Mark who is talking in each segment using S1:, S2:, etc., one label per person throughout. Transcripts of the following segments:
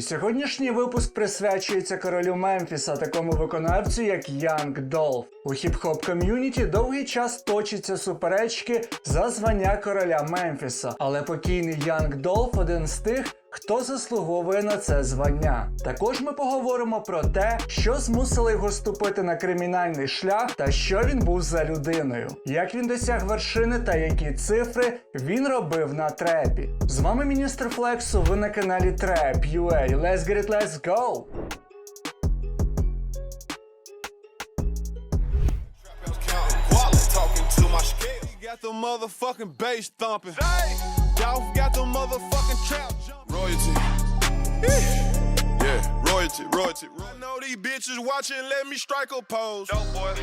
S1: Сьогоднішній випуск присвячується королю Мемфіса, такому виконавцю, як Янг Долф. У хіп-хоп ком'юніті довгий час точаться суперечки за звання короля Мемфіса, але покійний Янг Долф один з тих, хто заслуговує на це звання. Також ми поговоримо про те, що змусило його ступити на кримінальний шлях та що він був за людиною, як він досяг вершини та які цифри він робив на трепі. З вами міністр Флексу. Ви на каналі Trap UA. Let's get it, let's go!
S2: The motherfucking bass thumping. Y'all got the motherfucking trap jumping. Royalty. Yeah, royalty, royalty. royalty. I know these bitches watching, let me strike a pose. Dope boy.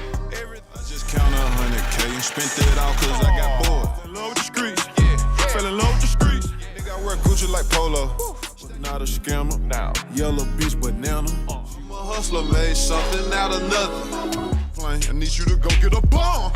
S2: Everything. I just count a hundred K and spent it all cause I got bored. Fell in love with the streets. Yeah. Fell in love with the streets. Nigga, I wear Gucci like Polo. But not a scammer. Now. Yellow beach banana. I'm a hustler, made something out of nothing. Plain, I need you to go get a bomb.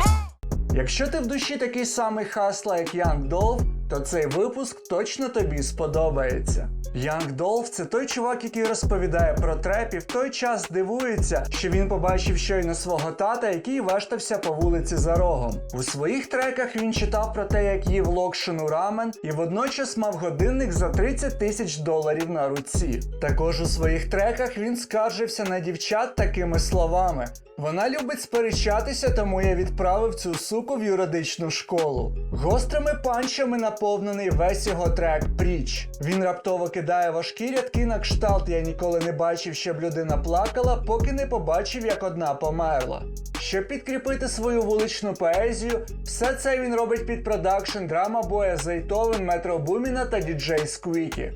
S1: Якщо ти в душі такий самий хасла, як Young Dolph, то цей випуск точно тобі сподобається. Young Dolph – це той чувак, який розповідає про треп і в той час дивується, що він побачив щойно свого тата, який вештався по вулиці за рогом. У своїх треках він читав про те, як їв локшину рамен, і водночас мав годинник за 30 тисяч доларів на руці. Також у своїх треках він скаржився на дівчат такими словами. Вона любить сперечатися, тому я відправив цю суку в юридичну школу. Гострими панчами наповнений весь його трек Пріч. Він раптово кидає важкі рядки на кшталт. Я ніколи не бачив, щоб людина плакала, поки не побачив, як одна померла. Щоб підкріпити свою вуличну поезію, все це він робить під продакшн драма боя Зайтовен, Метро Буміна та діджей Сквікі.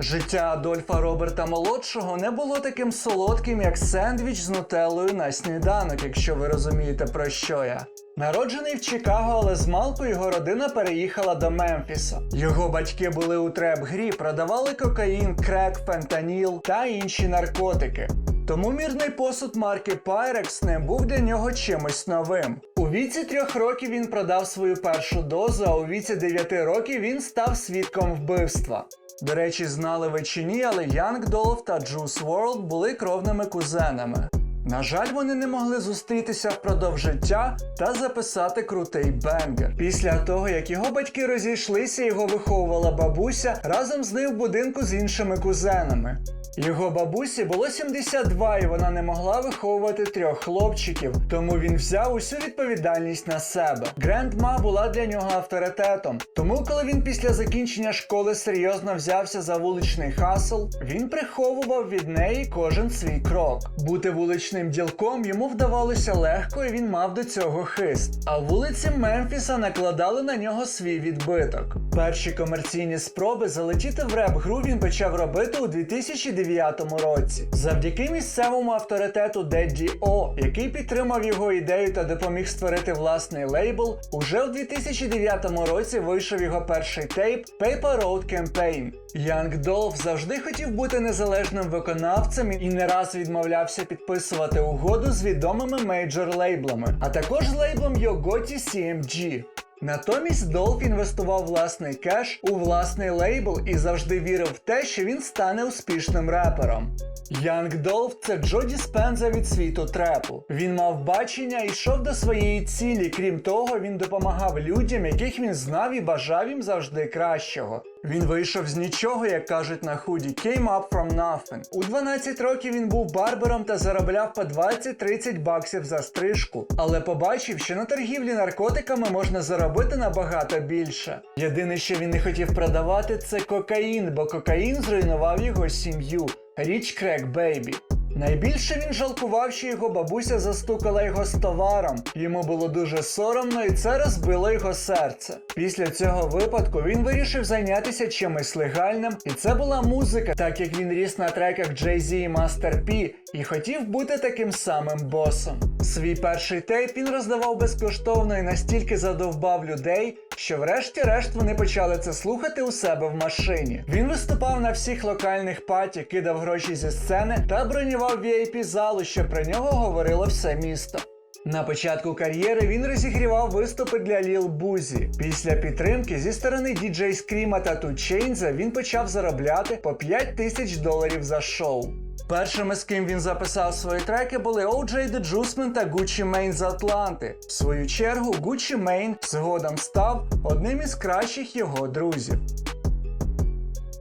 S1: Життя Адольфа Роберта Молодшого не було таким солодким, як сендвіч з нутеллою на сніданок, якщо ви розумієте про що я. Народжений в Чикаго, але з малку його родина переїхала до Мемфіса. Його батьки були у треп-грі, продавали кокаїн, крек, фентаніл та інші наркотики. Тому мірний посуд марки Pyrex не був для нього чимось новим. У віці трьох років він продав свою першу дозу, а у віці 9 років він став свідком вбивства. До речі, знали ви чи ні, але Young Dolph та Juice WRLD були кровними кузенами. На жаль, вони не могли зустрітися впродовж життя та записати крутий бенгер. Після того, як його батьки розійшлися, його виховувала бабуся разом з ним в будинку з іншими кузенами. Його бабусі було 72, і вона не могла виховувати трьох хлопчиків, тому він взяв усю відповідальність на себе. Грендма була для нього авторитетом. Тому, коли він після закінчення школи серйозно взявся за вуличний хасл, він приховував від неї кожен свій крок. Бути вуличним ділком йому вдавалося легко, і він мав до цього хист. А вулиці Мемфіса накладали на нього свій відбиток. Перші комерційні спроби залетіти в реп-гру він почав робити у 2009 році. Завдяки місцевому авторитету Дедді О, який підтримав його ідею та допоміг створити власний лейбл, уже в 2009 році вийшов його перший тейп Paper Road Campaign. Young Dolph завжди хотів бути незалежним виконавцем і не раз відмовлявся підписувати угоду з відомими мейджор лейблами, а також лейблом Yogoti CMG. Натомість Долф інвестував власний кеш у власний лейбл і завжди вірив в те, що він стане успішним репером. Янг Долф це Джо Діспенза від світу трепу. Він мав бачення і йшов до своєї цілі. Крім того, він допомагав людям, яких він знав і бажав їм завжди кращого. Він вийшов з нічого, як кажуть на худі, came up from nothing. У 12 років він був барбером та заробляв по 20-30 баксів за стрижку, але побачив, що на торгівлі наркотиками можна заробити набагато більше. Єдине, що він не хотів продавати, це кокаїн, бо кокаїн зруйнував його сім'ю. Річ крек бейбі. Найбільше він жалкував, що його бабуся застукала його з товаром. Йому було дуже соромно, і це розбило його серце. Після цього випадку він вирішив зайнятися чимось легальним, і це була музика, так як він ріс на треках Jay-Z і Master P і хотів бути таким самим босом. Свій перший тейп він роздавав безкоштовно і настільки задовбав людей, що врешті-решт вони почали це слухати у себе в машині. Він виступав на всіх локальних паті, кидав гроші зі сцени та бронював VIP залу, що про нього говорило все місто. На початку кар'єри він розігрівав виступи для Ліл Бузі. Після підтримки зі сторони діджей Скріма та Ту Чейнза він почав заробляти по 5 тисяч доларів за шоу. Першими, з ким він записав свої треки, були OJ The Juiceman та Gucci Mane з Атланти. В свою чергу, Gucci Mane згодом став одним із кращих його друзів.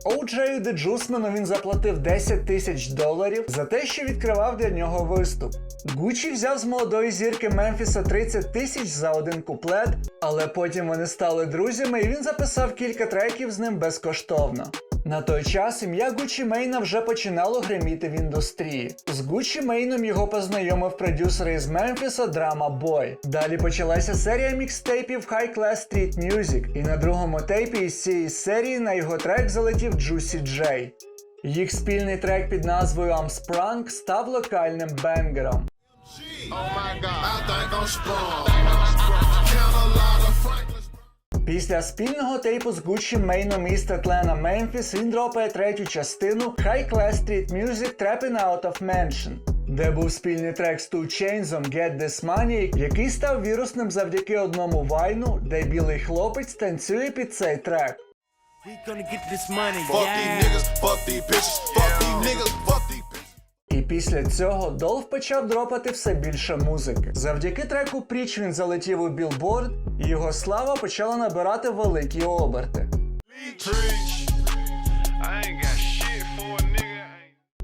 S1: OJ The Juiceman він заплатив 10 тисяч доларів за те, що відкривав для нього виступ. Гучі взяв з молодої зірки Мемфіса 30 тисяч за один куплет, але потім вони стали друзями і він записав кілька треків з ним безкоштовно. На той час ім'я Гучі Мейна вже починало гриміти в індустрії. З Гучі Мейном його познайомив продюсер із Мемфіса Драма Бой. Далі почалася серія мікстейпів High Class Street Music, і на другому тейпі із цієї серії на його трек залетів Juicy J. Їх спільний трек під назвою I'm Sprung став локальним бенгером.
S2: Oh my god, I think I'm sprung.
S1: Після спільного тейпу з Гуччі Мейном із Атлана Мемфіс він дропає третю частину High Class Street Music Trapping Out of Mansion, де був спільний трек з Two Chainz'ом Get This Money, який став вірусним завдяки одному вайну, де білий хлопець танцює під цей трек.
S3: We gonna get this money,
S2: Fuck these niggas, fuck these bitches, fuck
S1: після цього Долф почав дропати все більше музики. Завдяки треку Пріч він залетів у білборд, і його слава почала набирати великі оберти.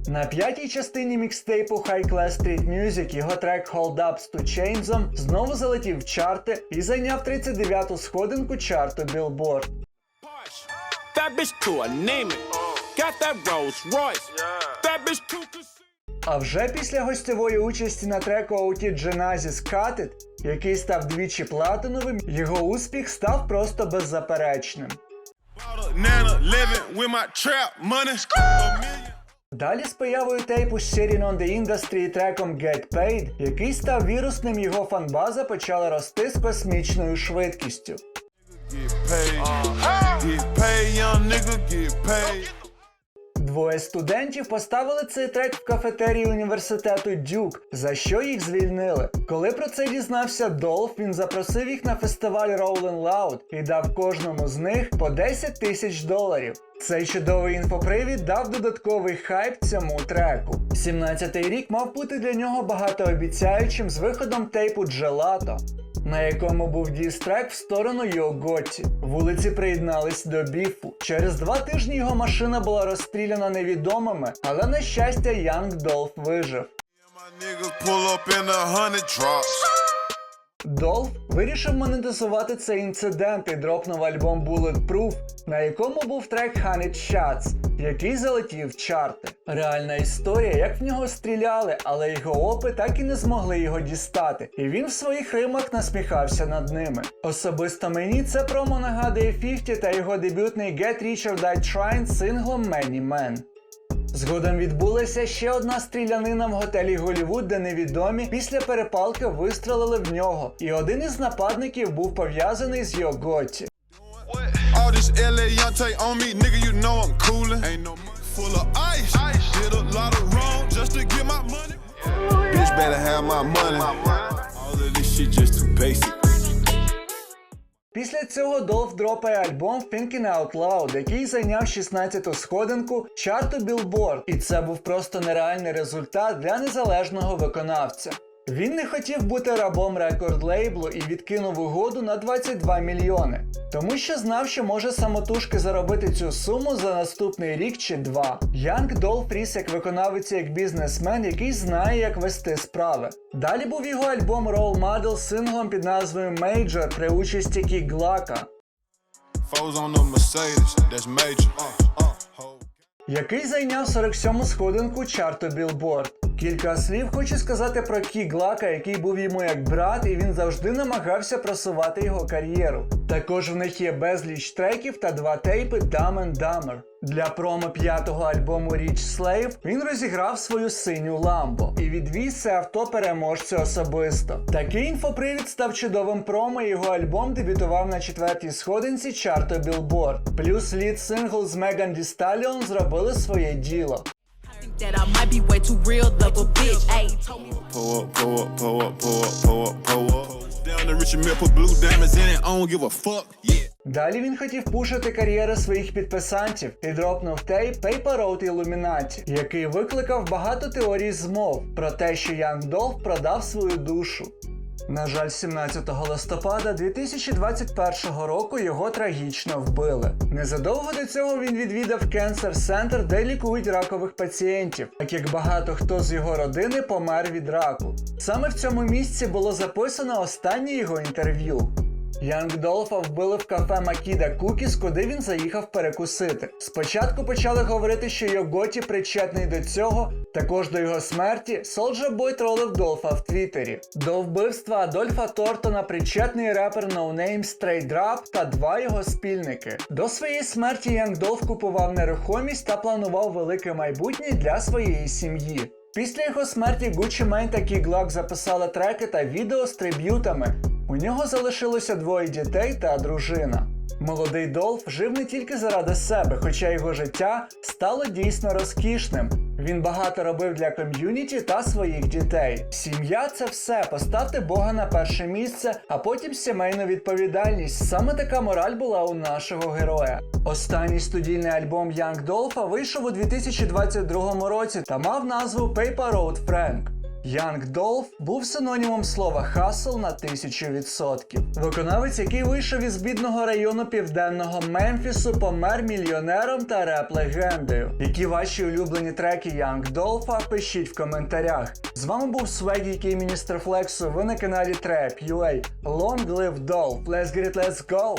S1: На п'ятій частині мікстейпу High Class Street Music його трек Hold Up з Two знову залетів в чарти і зайняв 39-ту сходинку чарту Billboard.
S3: That bitch too, I name it. Got that Rolls Royce. That bitch too.
S1: А вже після гостьової участі на треку OT Genesis Cut It, який став двічі платиновим, його успіх став просто беззаперечним. Далі з появою тейпу Sitting on the Industry і треком Get Paid, який став вірусним, його фанбаза почала рости з космічною швидкістю.
S2: Get paid. Get paid, young nigga, get paid.
S1: Двоє студентів поставили цей трек в кафетерії університету Дюк, за що їх звільнили. Коли про це дізнався Долф, він запросив їх на фестиваль Rollin' Loud і дав кожному з них по 10 тисяч доларів. Цей чудовий інфопривід дав додатковий хайп цьому треку. 17-й рік мав бути для нього багатообіцяючим з виходом тейпу Джелато, на якому був діс-трек в сторону Йоготі. Вулиці приєднались до біфу. Через два тижні його машина була розстріляна невідомими, але на щастя Янг Долф вижив.
S2: My
S1: Долф вирішив монетизувати цей інцидент і дропнув альбом Bulletproof, на якому був трек Honey Shots, який залетів в чарти. Реальна історія, як в нього стріляли, але його опи так і не змогли його дістати, і він в своїх римах насміхався над ними. Особисто мені це промо нагадує 50 та його дебютний Get Rich or Die Trying синглом Many Men. Згодом відбулася ще одна стрілянина в готелі Голівуд, де невідомі після перепалки вистрелили в нього, і один із нападників був пов'язаний з Йо Готті.
S2: All this Eliante on me, nigga, you know I'm coolin'. Ain't no money full of ice. Did a lot of wrong just to get my money. Bitch better have my money. All of this shit just too basic.
S1: Після цього Долф дропає альбом Thinking Out Loud, який зайняв 16-ту сходинку чарту Billboard, і це був просто нереальний результат для незалежного виконавця. Він не хотів бути рабом рекорд лейблу і відкинув угоду на 22 мільйони, тому що знав, що може самотужки заробити цю суму за наступний рік чи два. Янг Долф ріс як виконавець як бізнесмен, який знає, як вести справи. Далі був його альбом Role Model з синглом під назвою Major при участі Кі Глака. Який зайняв 47-му сходинку чарту Billboard. Кілька слів хочу сказати про Кі Глака, який був йому як брат, і він завжди намагався просувати його кар'єру. Також в них є безліч треків та два тейпи Dumb and Dumber. Для промо п'ятого альбому Rich Slave він розіграв свою синю ламбо і відвіз це авто переможцю особисто. Такий інфопривід став чудовим промо, і його альбом дебютував на четвертій сходинці чарту Billboard. Плюс лід сингл з Thee Stallion зробили своє діло.
S4: Think that I might be way too real of a bitch. Ayy, told me.
S2: Pull up, pull up, pull up, pull up, pull up, pull up. Down the Richard Mill, put blue diamonds in it. I don't give a fuck. Yeah.
S1: Далі він хотів пушити кар'єри своїх підписантів і дропнув тейп Paper Road Illuminati, який викликав багато теорій змов про те, що Young Dolph продав свою душу. На жаль, 17 листопада 2021 року його трагічно вбили. Незадовго до цього він відвідав Cancer Center, де лікують ракових пацієнтів, так як багато хто з його родини помер від раку. Саме в цьому місці було записано останнє його інтерв'ю. Янг Долфа вбили в кафе Макіда Кукіс, куди він заїхав перекусити. Спочатку почали говорити, що Йоготі причетний до цього. Також до його смерті Soulja Boy тролив Долфа в Твіттері. До вбивства Адольфа Тортона причетний репер No Name Straight Drop та два його спільники. До своєї смерті Янг Долф купував нерухомість та планував велике майбутнє для своєї сім'ї. Після його смерті Gucci Mane та Key Glock записали треки та відео з триб'ютами. У нього залишилося двоє дітей та дружина. Молодий Долф жив не тільки заради себе, хоча його життя стало дійсно розкішним. Він багато робив для ком'юніті та своїх дітей. Сім'я це все. Поставте Бога на перше місце, а потім сімейну відповідальність. Саме така мораль була у нашого героя. Останній студійний альбом Young Dolph вийшов у 2022 році та мав назву Paper Road Frank. Young Dolph був синонімом слова хасл на тисячу відсотків. Виконавець, який вийшов із бідного району південного Мемфісу, помер мільйонером та реп-легендою. Які ваші улюблені треки Young Dolph, пишіть в коментарях. З вами був Swag, який міністр Флексу. Ви на каналі Trap UA. Long live Dolph. Let's get it, let's go!